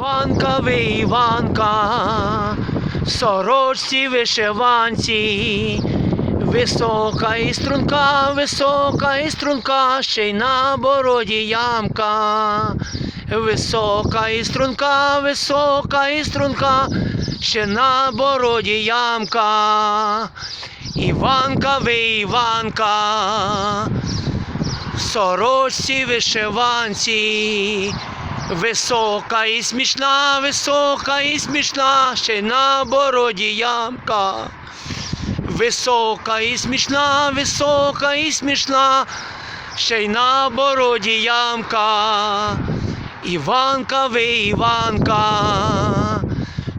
Іванка ви Іванка, сорочці вишиванці, висока і струнка, висока і струнка, ще й на бороді ямка. Висока і струнка, висока і струнка, ще на бороді ямка. Іванка ви Іванка, сорочці вишиванці, висока і смішна, висока і смішна, ще й на бороді ямка. Висока і смішна, висока і смішна, ще й на бороді ямка. Іванка ви Іванка,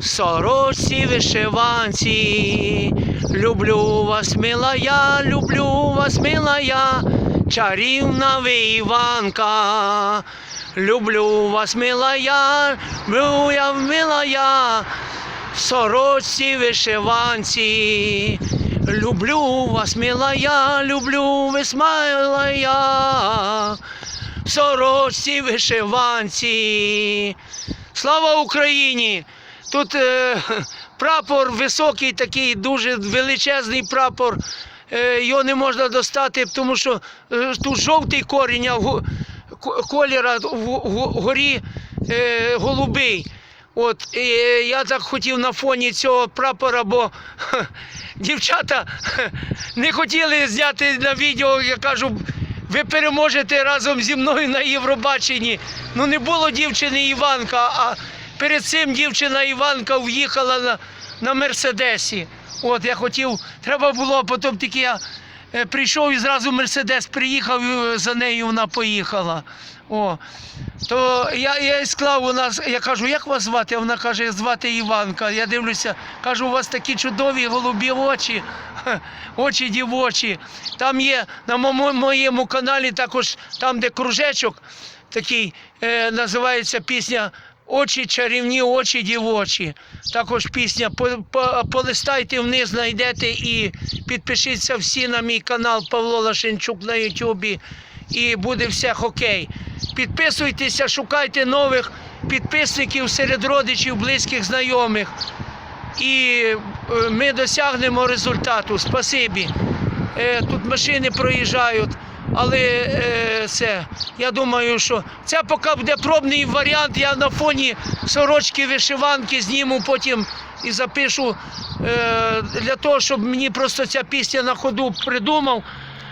сорочці вишиванці. Люблю вас, мила я, люблю вас, мила я, чарівна ви Іванка. Люблю вас, мила я, люблю я, мила я, сорочці вишиванці. Люблю вас, мила я, люблю вас, мила я, сорочці вишиванці. Слава Україні! Тут е, прапор високий, такий дуже величезний прапор. Е, його не можна достати, тому що е, тут жовтий корінь, а кольора вгорі е, голубий. От і я так хотів на фоні цього прапора, бо хе, дівчата хе, не хотіли зняти на відео. Я кажу, ви переможете разом зі мною на Євробаченні. Ну не було дівчини Іванка, а перед цим дівчина Іванка в'їхала на, на Мерседесі. От я хотів, треба було, а потім тільки я прийшов і зразу Мерседес приїхав, і за нею вона поїхала. О. То я, я склав, вона, с- я кажу, як вас звати? Вона каже, звати Іванка. Я дивлюся, кажу, у вас такі чудові голубі очі, очі дівочі. Там є на моєму каналі також, там, де кружечок, такий е, називається пісня Очі чарівні, очі дівочі. Також пісня. По, по, полистайте вниз, знайдете і підпишіться всі на мій канал Павло Лашенчук на Ютубі. І буде все хокей. Підписуйтеся, шукайте нових підписників серед родичів, близьких, знайомих. І е, ми досягнемо результату. Спасибі. Е, Тут машини проїжджають, але е, це, я думаю, що це поки буде пробний варіант. Я на фоні сорочки вишиванки зніму потім і запишу е, для того, щоб мені просто ця пісня на ходу придумав.